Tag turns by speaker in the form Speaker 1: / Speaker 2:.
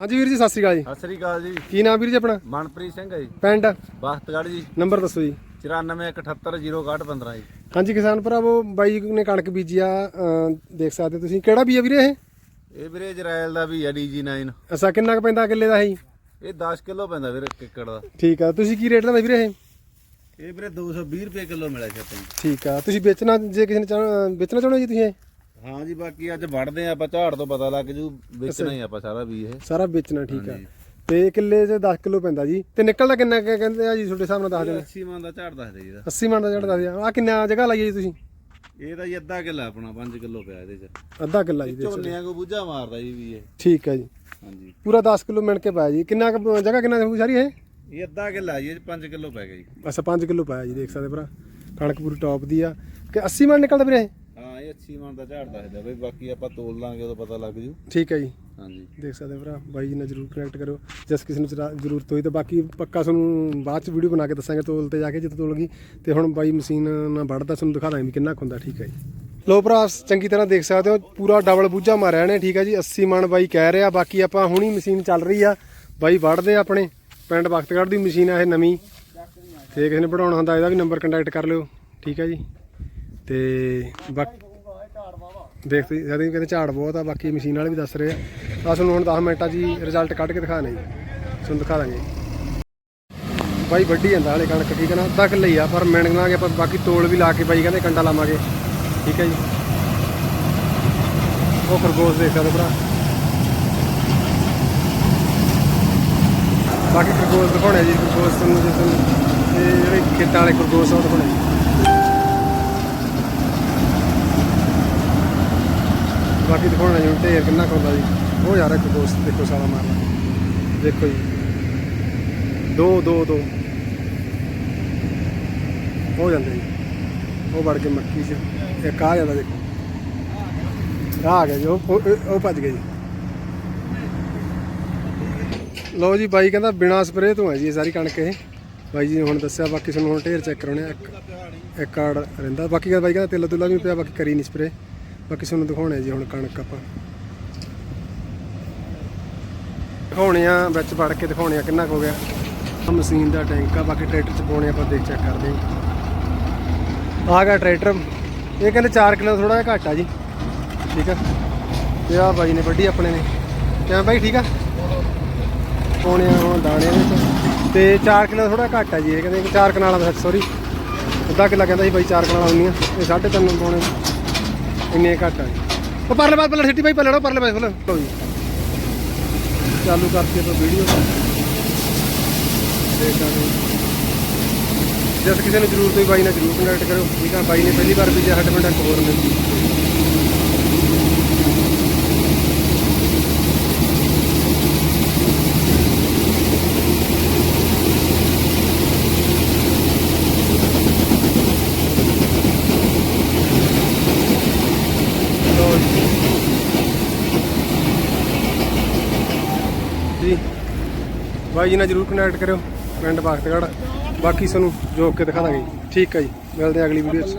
Speaker 1: ਹਾਂਜੀ ਵੀਰ ਜੀ ਸਤਿ ਸ਼੍ਰੀ ਅਕਾਲ ਜੀ।
Speaker 2: ਸਤਿ ਸ੍ਰੀ ਅਕਾਲ ਜੀ।
Speaker 1: ਕੀ ਨਾਮ ਵੀਰ ਜੀ ਆਪਣਾ?
Speaker 2: ਮਨਪ੍ਰੀਤ ਸਿੰਘ ਹੈ ਜੀ।
Speaker 1: ਪਿੰਡ?
Speaker 2: ਬਖਤਗੜ੍ਹ ਜੀ।
Speaker 1: ਨੰਬਰ ਦੱਸੋ ਜੀ।
Speaker 2: 94170615 ਜੀ।
Speaker 1: ਹਾਂਜੀ ਕਿਸਾਨ ਭਰਾਵੋ ਬਾਈ ਨੇ ਕਣਕ ਬੀਜੀ ਆ ਅਮ ਦੇਖ ਸਕਦੇ ਤੁਸੀਂ। ਕਿਹੜਾ ਬੀਜ ਆ ਵੀਰੇ ਇਹ?
Speaker 2: ਇਹ ਵੀਰੇ ਇਜ਼ਰਾਈਲ ਦਾ ਵੀ ਹੈ ਡੀਜੀ9
Speaker 1: ਅਸਾ ਕਿੰਨਾ ਕੁ ਪੈਂਦਾ ਕਿੱਲੇ ਦਾ ਇਹ? ਜੀ?
Speaker 2: ਇਹ 10 ਕਿਲੋ ਪੈਂਦਾ ਵੀਰੇ ਇੱਕ ਏਕੜ ਦਾ।
Speaker 1: ਠੀਕ ਆ ਤੁਸੀਂ ਕੀ ਰੇਟ ਲਾਉਂਦੇ ਵੀਰੇ ਇਹ?
Speaker 2: ਇਹ ਵੀਰੇ 220 ਰੁਪਏ ਕਿਲੋ ਮਿਲਿਆ ਸੀ ਆਪਾਂ
Speaker 1: ਠੀਕ ਆ ਤੁਸੀਂ ਵੇਚਣਾ ਜੇ ਕਿਸੇ ਨੇ ਵੇਚਣਾ ਚਾਹੁੰਦੇ ਜੀ ਤੁਸੀਂ ਇਹ?
Speaker 2: ਹਾਂ ਜੀ ਬਾਕੀ ਅੱਜ ਵੜਦੇ ਆ ਆਪਾਂ ਝਾੜ ਤੋਂ ਪਤਾ ਲੱਗ ਜੂ ਵੇਚਣਾ ਹੀ ਆਪਾਂ ਸਾਰਾ ਵੀ ਇਹ।
Speaker 1: ਸਾਰਾ ਵੇਚਣਾ ਠੀਕ ਆ। ਤੇ ਕਿੱਲੇ 'ਚ 10 ਕਿਲੋ ਪੈਂਦਾ ਜੀ। ਤੇ ਨਿਕਲਦਾ ਕਿੰਨਾ ਕੁ ਕਹਿੰਦੇ ਆ ਜੀ ਤੁਹਾਡੇ ਹਿਸਾਬ ਨਾਲ ਦੱਸ ਦਿਓ।
Speaker 2: 80 ਮਨ ਦਾ ਝਾੜ ਦੱਸਦੇ ਜੀ ਇਹਦਾ।
Speaker 1: 80 ਮਣ ਦਾ ਜਿਹੜਾ ਦੱਸ ਦਿਓ ਆ ਕਿੰਨਾ ਜਗ੍ਹਾ ਲਾਈ ਹੈ ਜੀ ਤੁਸੀਂ?
Speaker 2: ਇਹ ਤਾਂ ਜੀ ਅੱਧਾ ਕਿੱਲਾ ਆਪਣਾ 5 ਕਿਲੋ ਪਿਆ ਇਹਦੇ ਚ।
Speaker 1: ਅੱਧਾ ਕਿੱਲਾ ਜੀ ਸਕਦੇ
Speaker 2: ਝੋਨਿਆਂ ਕੋ ਬੂਝਾ ਮਾਰਦਾ ਜੀ ਵੀ ਇਹ।
Speaker 1: ਠੀਕ ਆ ਜੀ।
Speaker 2: ਹਾਂਜੀ।
Speaker 1: ਪੂਰਾ 10 ਕਿਲੋ ਮਿਣ ਕੇ ਪਾਇਆ ਜੀ। ਕਿੰਨਾ ਕੁ ਜਗ੍ਹਾ ਕਿੰਨਾ ਹੋਊ ਸਾਰੀ ਇਹ?
Speaker 2: ਇਹ ਅੱਧਾ ਕਿੱਲਾ ਜੀ ਇਹ 5 ਕਿਲੋ ਪੈ ਗਿਆ ਜੀ।
Speaker 1: ਅੱਛਾ 5 ਕਿਲੋ ਪਾਇਆ ਜੀ ਦੇਖ ਸਕਦੇ ਭਰਾ। ਕਣਕ ਪੂਰੀ ਟੌਪ ਦੀ ਆ। ਕਿ 80 ਮਣ ਨਿਕਲਦਾ ਵੀਰੇ ਇਹ?
Speaker 2: ਹਾਂ ਇਹ 80 ਮਨ ਦਾ ਝਾੜ ਦੱਸਦਾ ਬਈ ਬਾਕੀ ਆਪਾਂ ਤੋਲ ਲਾਂਗੇ ਉਦੋਂ ਪਤਾ ਲੱਗ ਜੂ।
Speaker 1: ਠੀਕ ਹੈ ਜੀ।
Speaker 2: ਹਾਂਜੀ।
Speaker 1: ਦੇਖ ਸਕਦੇ ਭਰਾ ਬਾਈ ਜੀ ਨਾਲ ਜਰੂਰ ਕਨੈਕਟ ਕਰੋ ਜਿਸ ਕਿਸੇ ਨੂੰ ਜ਼ਰਾ- ਜ਼ਰੂਰਤ ਹੋਈ ਤਾਂ ਬਾਕੀ ਪੱਕਾ ਤੁਹਾਨੂੰ ਬਾਅਦ ਚ ਵੀਡੀਓ ਬਣਾ ਕੇ ਦੱਸਾਂਗੇ ਤੋਲ ਤੇ ਜਾ ਕੇ ਜਦੋਂ ਤੋਲ ਗਈ। ਤੇ ਹੁਣ ਬਾਈ ਮਸ਼ੀਨ ਨਾਲ ਵੜਦਾ ਤੁਹਾਨੂੰ ਦਿਖਾ ਦਾਂਗੇ ਵੀ ਕਿੰਨਾ ਕੁ ਹੁੰਦਾ ਠੀਕ ਹੈ ਜੀ। ਲੋ ਭਰਾ ਚੰਗੀ ਤਰ੍ਹਾਂ ਦੇਖ ਸਕਦੇ ਹੋ ਪੂਰਾ ਡਬਲ ਬੂਝਾ ਮਾਰਿਆ ਨੇ ਠੀਕ ਹੈ ਜੀ। 80 ਮਣ ਬਾਈ ਕਹਿ ਰਿਹਾ ਬਾਕੀ ਆਪਾਂ ਹੁਣੀ ਮਸ਼ੀਨ ਚੱਲ ਰਹੀ ਆ। ਬਾਈ ਵੜਦੇ ਆ ਆਪਣੇ ਪਿੰਡ ਬਖਤਗੜ੍ਹ ਦੀ ਮਸ਼ੀਨ ਆ ਇਹ ਨਵੀਂ। ਤੇ ਕਿਸੇ ਨੇ ਪੜਾਉਣਾ ਹੁੰਦਾ ਇਹਦਾ ਵੀ ਨੰਬਰ ਕੰਟੈਕਟ ਕਰ ਲਿਓ ਠੀਕ ਹੈ ਜੀ। ਤੇ ਬਾਕੀ ਦੇਖਦੇ ਜਦੋਂ ਕਹਿੰਦੇ ਝਾੜ ਬਹੁਤ ਆ, ਬਾਕੀ ਮਸ਼ੀਨ ਵਾਲੇ ਵੀ ਦੱਸ ਰਹੇ ਆ। ਤਾਂ ਤੁਹਾਨੂੰ ਹੁਣ 10 ਮਿੰਟਾਂ 'ਚ ਹੀ ਰਿਜ਼ਲਟ ਕੱਢ ਕੇ ਦਿਖਾਣੇ ਜੀ ਤੁਹਾਨੂੰ ਦਿਖਾ ਦਾਂਗੇ। ਬਾਈ ਵੱਡੀ ਜਾਂਦਾ ਹਲੇ ਕਣਕ, ਠੀਕ ਹੈ ਨਾ? ਅੱਧਾ ਕਿੱਲਾ ਹੀ ਆ, ਪਰ ਮਿਣ ਲਾਂਗੇ ਆਪਾਂ ਬਾਕੀ ਤੋਲ ਵੀ ਲਾ ਕੇ ਬਾਈ ਕਹਿੰਦੇ ਕੰਡਾ ਲਾਵਾਂਗੇ। ਠੀਕ ਹੈ ਜੀ। ਉਹ ਖਰਗੋਸ਼ ਦੇਖ ਸਕਦੇ ਭਰਾ। ਬਾਕੀ ਖਰਗੋਸ਼ ਦਿਖਾਉਣੇ ਜੀ, ਖਰਗੋਸ਼ ਤੁਹਾਨੂੰ ਜਿਹੜੇ ਖੇਤਾਂ ਵਾਲੇ ਖਰਗੋਸ਼ ਆ, ਉਹ ਦਿਖਾਉਣੇ ਜੀ। ਬਾਕੀ ਦਿਖਾਉਣਾ ਜੀ ਹੁਣ ਢੇਰ ਕਿੰਨਾ ਕੁ ਜੀ। ਉਹ ਯਾਰ ਇੱਕ ਦੋਸਤ ਦੇਖੋ ਸਾਲਾ ਮਾਰਨਾ। ਦੇਖੋ ਜੀ। ਦੋ ਦੋ ਦੋ। ਹੋ ਜਾਂਦੇ ਜੀ। ਉਹ ਵੜ ਕੇ ਮੱਕੀ 'ਚ। ਇੱਕ ਆ ਜਾਂਦਾ ਦੇਖੋ। ਆ ਗਿਆ ਜੀ, ਉਹ ਭੱਜ ਗਿਆ ਜੀ। ਲਓ ਜੀ, ਬਾਈ ਕਹਿੰਦਾ ਬਿਨਾ ਸਪਰੇਅ ਤੋਂ ਹੈ ਜੀ ਇਹ ਸਾਰੀ ਕਣਕ ਇਹ। ਬਾਈ ਜੀ ਨੇ ਹੁਣ ਦੱਸਿਆ, ਬਾਕੀ ਤੁਹਾਨੂੰ ਹੁਣ ਢੇਰ ਚੈੱਕ ਕਰਾਉਣੇ ਆ। ਇੱਕ ਇੱਕ ਕਾਰਡ ਰਹਿੰਦਾ। ਬਾਕੀ ਕਹਿੰਦਾ ਬਾਈ ਕਹਿੰਦਾ ਤਿੱਲਾ ਤੁਲਾ ਵੀ ਪਿਆ, ਬਾਕੀ ਕਰੀ ਨਹੀਂ ਸਪਰੇਅ। ਬਾਕੀ ਤੁਹਾਨੂੰ ਦਿਖਾਉਣੇ ਆ ਜੀ ਹੁਣ ਕਣਕ ਆਪਾਂ। ਦਿਖਾਉਣੇ ਆ, ਵਿੱਚ ਵੜ ਕੇ ਦਿਖਾਉਣੇ ਆ ਕਿੰਨਾ ਕੁ ਹੋ ਗਿਆ। ਮਸ਼ੀਨ ਦਾ ਟੈਂਕ ਆ, ਬਾਕੀ ਟਰੈਕਟਰ ਚ ਪਾਉਣੇ ਆਪਾਂ ਦੇਖ ਚੈੱਕ ਕਰਦੇ ਆ ਗਿਆ ਟਰੈਕਟਰ। ਇਹ ਕਹਿੰਦੇ 4 ਕਿਲੋ ਥੋੜਾ ਜਿਹਾ ਘੱਟ ਆ ਜੀ। ਠੀਕ ਆ। ਤੇ ਆ ਬਾਈ ਨੇ ਵੱਡੀ ਆਪਣੇ ਨੇ। ਕਿਵੇਂ ਬਾਈ, ਠੀਕ ਆ? ਪਾਉਣੇ ਆ ਹੁਣ ਦਾਣੇ ਦੇ ਵਿੱਚ। ਤੇ 4 ਕਿਲੋ ਥੋੜਾ ਘੱਟ ਆ ਜੀ, ਇਹ ਕਹਿੰਦੇ 4 ਕਨਾਲਾਂ ਦਾ ਸੌਰੀ ਅੱਧਾ ਕਿੱਲਾ ਕਹਿੰਦਾ ਸੀ ਬਾਈ 4 ਕਨਾਲਾਂ ਹੁੰਦੀਆਂ। ਇਹ 3.5 ਪਾਉਣੇ ਇੰਨੇ ਘੱਟ ਆ? ਜੀ ਉਹ ਪਰਲੇ ਬਾਅਦ ਪੱਲੜ ਸਿੱਟੀ ਬਾਈ, ਪੱਲੜੋ ਪਰਲੇ ਬਾਅਦ ਫੁੱਲ ਲਓ ਜੀ। ਚਾਲੂ ਕਰਕੇ ਆਪਾਂ ਵੀਡੀਓ ਦੇਖਾਂਗੇ ਜਿਸ ਕਿਸੇ ਨੂੰ ਜ਼ਰੂਰਤ ਹੋਈ ਬਾਈ ਨਾਲ ਜ਼ਰੂਰ ਕੰਟੈਕਟ ਕਰੋ ਠੀਕ ਆ, ਬਾਈ ਨੇ ਪਹਿਲੀ ਵਾਰ ਵੀ ਜੇ ਸਾਡੇ ਪਿੰਡ ਹੋਰ ਮਿਲਦੀ ਲਓ ਜੀ ਜੀ। ਬਾਈ ਜੀ ਨਾਲ ਜਰੂਰ ਕਨੈਕਟ ਕਰਿਓ, ਪਿੰਡ ਬਖਤਗੜ੍ਹ। ਬਾਕੀ ਤੁਹਾਨੂੰ ਜੋਕ ਕੇ ਦਿਖਾ ਦਾਂਗੇ ਠੀਕ ਹੈ ਜੀ, ਮਿਲਦੇ ਹਾਂ ਅਗਲੀ ਵੀਡੀਓ 'ਚ।